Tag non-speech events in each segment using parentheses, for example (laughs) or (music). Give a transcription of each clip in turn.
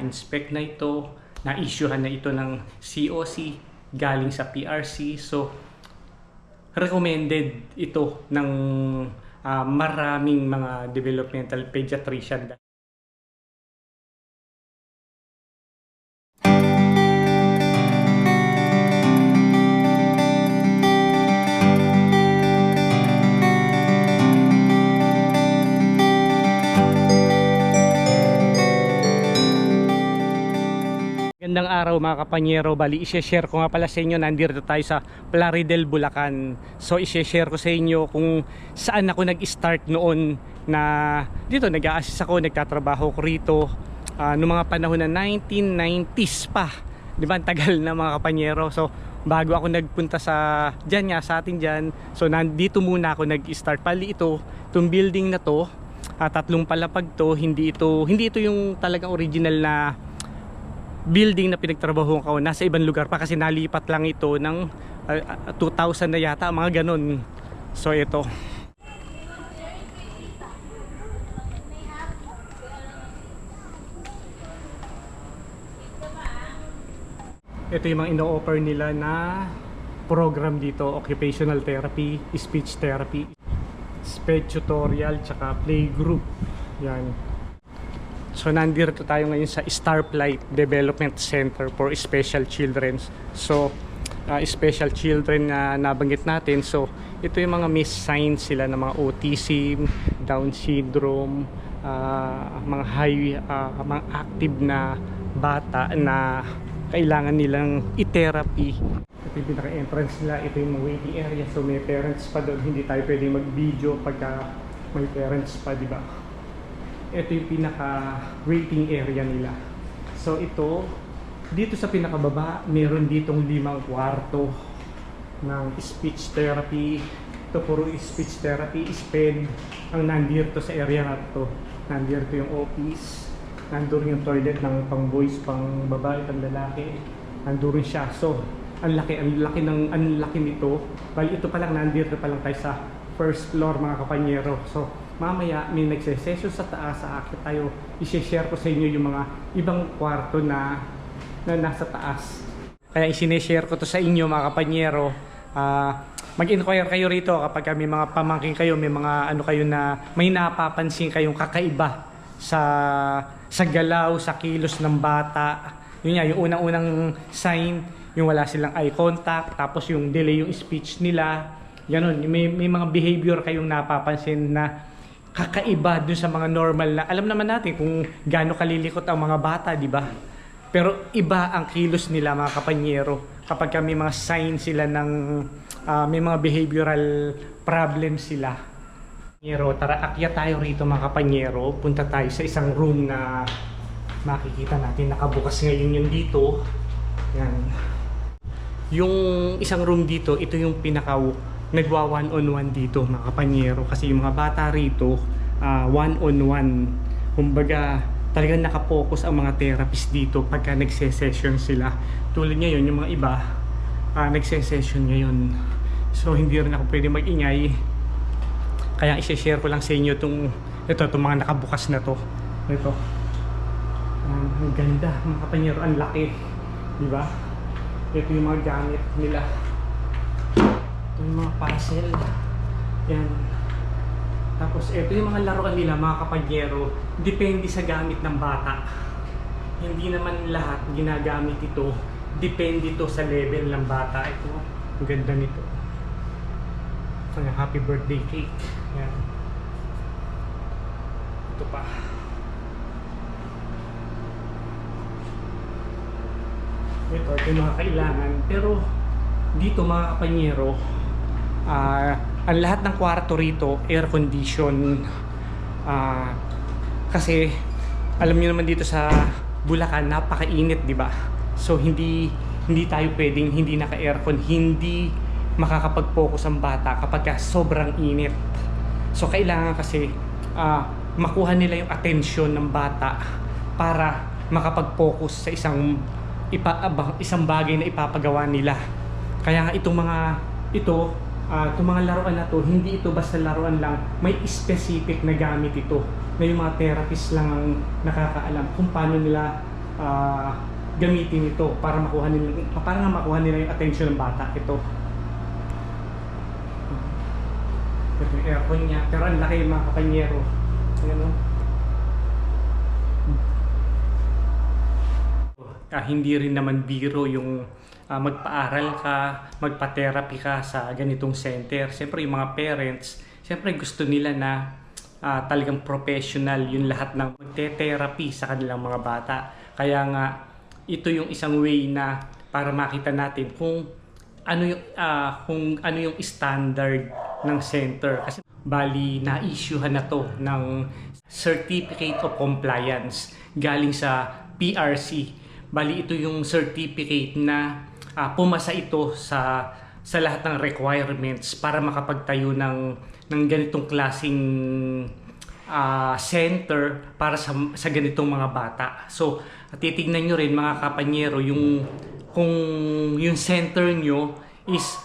inspect na ito, na-issuehan na ito ng COC galing sa PRC. So, recommended ito ng ah, maraming mga developmental pediatrician. Gandang araw mga kapanyero. Bali, isi-share ko nga pala sa inyo. Nandito tayo sa Plaridel, Bulacan. So, isi-share ko sa inyo kung saan ako nag-start noon na dito nag-a-assist ako, nagtatrabaho ko rito. ah, noong mga panahon na 1990s pa. Di ba? Tagal na mga kapanyero. So, bago ako nagpunta sa dyan nga, sa atin dyan. So, nandito muna ako nag-start. Pali ito, itong building na to, ah, tatlong palapag to, hindi ito, hindi ito yung talagang original na building na pinagtrabaho ko nasa ibang lugar pa kasi nalipat lang ito ng uh, uh, 2000 na yata mga ganun. So ito. Ito yung mga ino-offer nila na program dito occupational therapy speech therapy speech tutorial tsaka playgroup yan So nandito tayo ngayon sa Starflight Development Center for Special Children. So uh, special children na nabanggit natin. So ito yung mga miss signs sila ng mga autism, Down syndrome, uh, mga high uh, mga active na bata na kailangan nilang i-therapy. Ito yung pinaka-entrance nila, ito yung waiting area. So may parents pa doon, hindi tayo pwedeng mag-video pagka may parents pa, di ba? Ito yung pinaka waiting area nila. So ito dito sa pinakababa meron ditong limang kwarto ng speech therapy. Ito puro speech therapy. SPED ang nandito sa area na to. Nandito yung office. Nandun yung toilet ng pang boys pang babae pang lalaki. Nandun siya. So ang laki ang laki ng ang laki nito. Bali ito pa lang nandito pa lang tayo sa first floor mga kapanyero. So mamaya may nagse-session sa taas sa akin tayo. I-share ko sa inyo yung mga ibang kwarto na na nasa taas. Kaya i-share ko to sa inyo mga kapanyero. Ah, mag-inquire kayo rito kapag may mga pamangkin kayo may mga ano kayo na may napapansin kayong kakaiba sa sa galaw sa kilos ng bata. Yun nga yung unang-unang sign yung wala silang eye contact tapos yung delay yung speech nila. Ganun may, may mga behavior kayong napapansin na kakaiba dun sa mga normal na alam naman natin kung gaano kalilikot ang mga bata, di ba? Pero iba ang kilos nila mga kapanyero kapag may mga sign sila ng ah, may mga behavioral problem sila. Kapanyero, tara akyat tayo rito mga kapanyero. Punta tayo sa isang room na makikita natin nakabukas ngayon yun dito. Yan. Yung isang room dito, ito yung pinaka nagwa one on one dito mga kapanyero. Kasi yung mga bata rito ah, one on one kumbaga talagang nakapokus ang mga therapist dito pagka nagse-session sila. Tulad ngayon yung mga iba ah, nagse-session ngayon. So hindi rin ako pwede mag-ingay. Kaya i-share ko lang sa inyo itong ito, itong mga nakabukas na to. Ito. Ah, ang ganda mga kapanyero. Ang laki. Di ba? Ito yung mga gamit nila yung mga puzzle. Yan. Tapos ito yung mga laruan nila mga kapanyero. Depende sa gamit ng bata. Hindi naman lahat ginagamit ito. Depende ito sa level ng bata. Ito, ang ganda nito. Ang happy birthday cake. Yan. Ito pa. Ito, ito yung mga kailangan. Pero dito mga kapanyero, ah ang lahat ng kwarto rito air condition. Ah, kasi alam niyo naman dito sa Bulacan napakainit di ba? So hindi hindi tayo pwedeng hindi naka-aircon hindi makakapag-focus ang bata kapag ka sobrang init. So kailangan kasi ah, makuha nila yung attention ng bata para makapag-focus sa isang ipa, isang bagay na ipapagawa nila. Kaya nga itong mga ito, ah, itong mga laruan na to, hindi ito basta laruan lang, may specific na gamit ito. Na yung mga therapist lang ang nakakaalam kung paano nila ah, gamitin ito para makuha nila para nga makuha nila yung attention ng bata. Ito. Ito yung aircon niya. Pero ang laki mga kapanyero. Ayan o Ah, hindi rin naman biro yung ah, magpaaral ka, magpa-therapy ka sa ganitong center. Siyempre yung mga parents, siyempre gusto nila na ah, talagang professional yung lahat ng magte-therapy sa kanilang mga bata. Kaya nga ito yung isang way na para makita natin kung ano yung ah, kung ano yung standard ng center kasi bali na-issuehan na to ng Certificate of Compliance galing sa PRC. Bali ito yung certificate na ah, pumasa ito sa sa lahat ng requirements para makapagtayo ng ng ganitong klasing ah, center para sa sa ganitong mga bata. So, titingnan nyo rin mga kapanyero yung kung yung center nyo is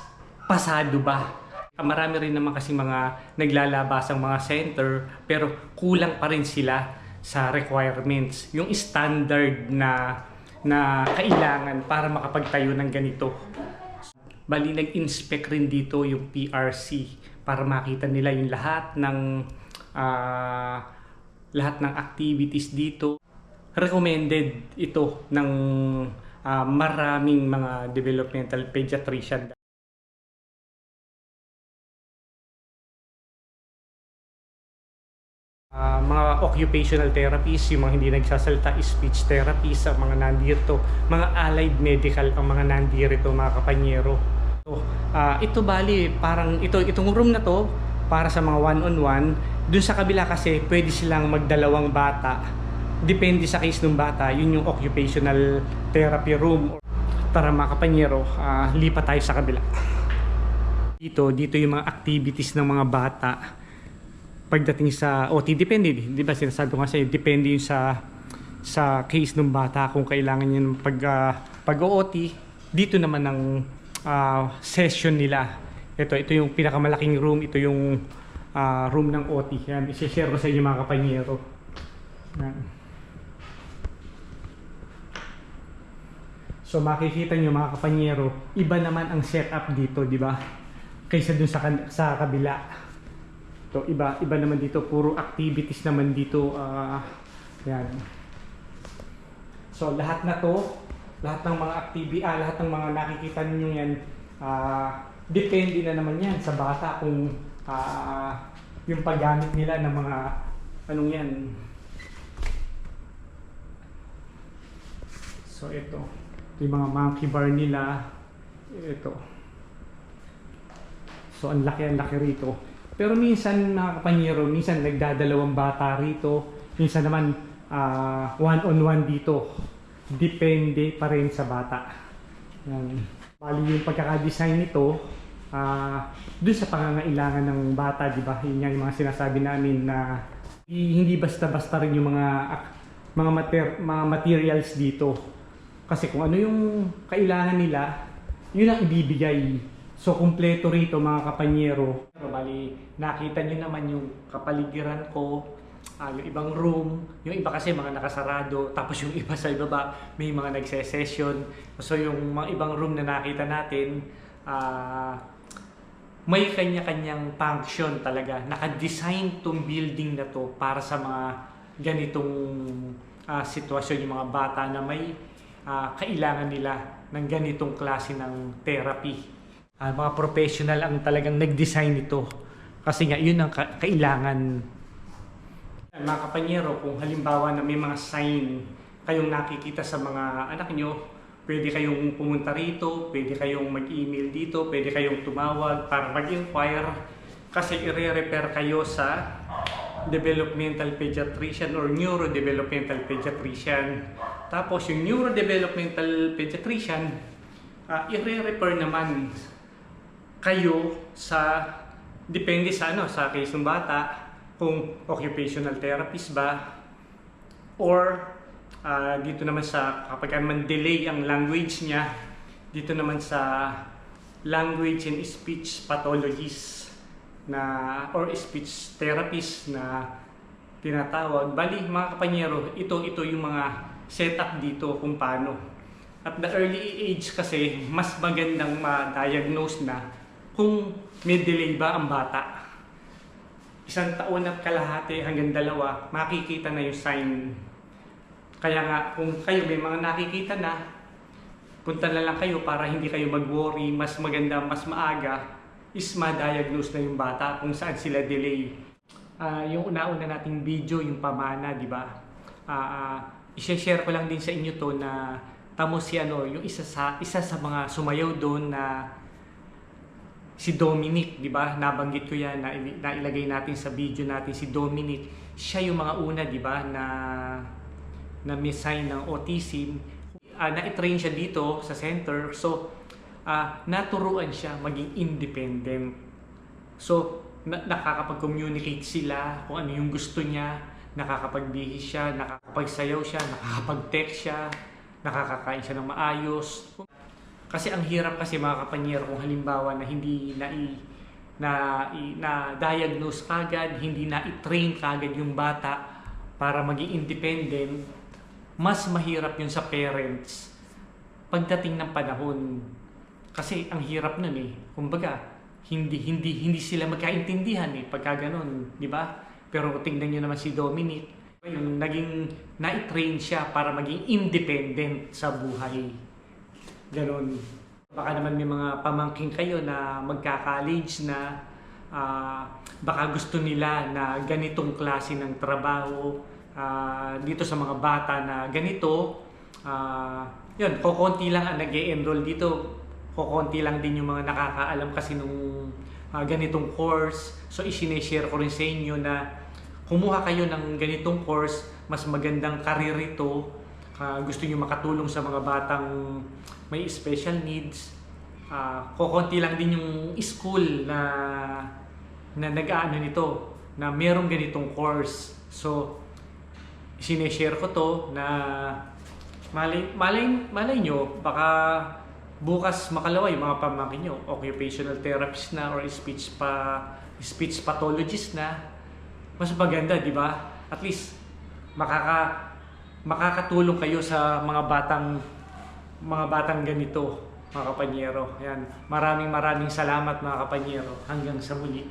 pasado ba. Ah, Marami rin naman kasi mga naglalabas ang mga center pero kulang pa rin sila sa requirements. Yung standard na na kailangan para makapagtayo ng ganito. Bali, nag-inspect rin dito yung PRC para makita nila yung lahat ng ah, lahat ng activities dito. Recommended ito ng ah, maraming mga developmental pediatrician. Ah, mga occupational therapies, yung mga hindi nagsasalita, speech therapies, ang mga nandito, mga allied medical ang mga nandito, mga kapanyero. So, ah, ito bali, parang ito, itong room na to, para sa mga one-on-one, dun sa kabila kasi pwede silang magdalawang bata. Depende sa case ng bata, yun yung occupational therapy room. Tara mga kapanyero, ah, lipat tayo sa kabila. Dito, dito yung mga activities ng mga bata pagdating sa OT depende di ba sinasabi ko kasi depende yung sa sa case ng bata kung kailangan ng pag ah, pag OT dito naman ang ah, session nila ito ito yung pinakamalaking room ito yung ah, room ng OT yan i-share ko sa inyo mga kapanyero yan. So makikita nyo mga kapanyero, iba naman ang setup dito, di ba? Kaysa dun sa, sa kabila. To iba iba naman dito puro activities naman dito ah yan. So lahat na to, lahat ng mga activity, ah, lahat ng mga nakikita niyo yan ah depende na naman yan sa bata kung ah, yung paggamit nila ng mga anong yan. So ito, ito yung mga monkey bar nila. Ito. So ang laki ang laki rito. Pero minsan mga kapanyero, minsan nagdadalawang bata rito, minsan naman ah, one-on-one dito. Depende pa rin sa bata. Yan. Bali yung pagkakadesign nito, ah dun sa pangangailangan ng bata, di ba? Yun yung mga sinasabi namin na hindi basta-basta rin yung mga mga, mater- mga materials dito. Kasi kung ano yung kailangan nila, yun ang ibibigay. So, kumpleto rito mga kapanyero. Bali, nakita nyo naman yung kapaligiran ko, ah, yung ibang room, yung iba kasi mga nakasarado, tapos yung (laughs) iba sa ibaba, may mga nagse-session. So, yung mga ibang room na nakita natin, ah, may kanya-kanyang function talaga. Naka-design tong building na to para sa mga ganitong ah, sitwasyon, yung mga bata na may ah, kailangan nila ng ganitong klase ng therapy. Ah, mga professional ang talagang nag-design nito. Kasi nga, yun ang ka- kailangan. Mga kapanyero, kung halimbawa na may mga sign kayong nakikita sa mga anak nyo, pwede kayong pumunta rito, pwede kayong mag-email dito, pwede kayong tumawag para mag-inquire kasi i-refer kayo sa developmental pediatrician or neurodevelopmental pediatrician. Tapos yung neurodevelopmental pediatrician, uh, i-refer naman kayo sa depende sa ano sa case ng bata kung occupational therapist ba or ah, dito naman sa kapag man delay ang language niya dito naman sa language and speech pathologist na or speech therapist na tinatawag bali mga kapanyero ito ito yung mga setup dito kung paano. At the early age kasi, mas magandang ma-diagnose na kung may delay ba ang bata. Isang taon at kalahati hanggang dalawa, makikita na yung sign. Kaya nga, kung kayo may mga nakikita na, punta na lang kayo para hindi kayo mag-worry, mas maganda, mas maaga, is ma-diagnose na yung bata kung saan sila delay. Ah, yung una-una nating video, yung pamana, di ba? Ah, ah, i-share ko lang din sa inyo to na tamo si ano, yung isa sa isa sa mga sumayaw doon na si Dominic, di ba? Nabanggit ko yan, na, nailagay natin sa video natin si Dominic. Siya yung mga una, di ba, na na may sign ng autism. Ah, na-train siya dito sa center. So, ah, naturuan siya maging independent. So, na- nakakapag-communicate sila kung ano yung gusto niya, nakakapagbihis siya, nakakapagsayaw siya, nakakapag-text siya, nakakakain siya ng maayos. Kasi ang hirap kasi mga kapanyero kung halimbawa na hindi na i na, i- na diagnose kagad, hindi na i-train kagad yung bata para maging independent, mas mahirap yun sa parents pagdating ng panahon. Kasi ang hirap nun eh. Kumbaga, hindi hindi hindi sila magkaintindihan eh pagka ganun, di ba? Pero tingnan niyo naman si Dominic, yung naging na-train siya para maging independent sa buhay. Ganon. Baka naman may mga pamangking kayo na magka-college na ah, baka gusto nila na ganitong klase ng trabaho ah, dito sa mga bata na ganito. ah, yun, kokonti lang ang nag enroll dito. Kokonti lang din yung mga nakakaalam kasi nung ah, ganitong course. So, isineshare ko rin sa inyo na kumuha kayo ng ganitong course, mas magandang karir ito. Ah, gusto nyo makatulong sa mga batang may special needs. Ah, kokonti lang din yung school na na nag-aano nito na merong ganitong course. So, sineshare ko to na malay, malay, malay nyo, baka bukas makalawa yung mga pamangkin nyo, occupational therapist na or speech pa speech pathologist na mas maganda, di ba? At least makaka makakatulong kayo sa mga batang mga batang ganito, mga kapanyero. Ayan. Maraming maraming salamat mga kapanyero. Hanggang sa muli.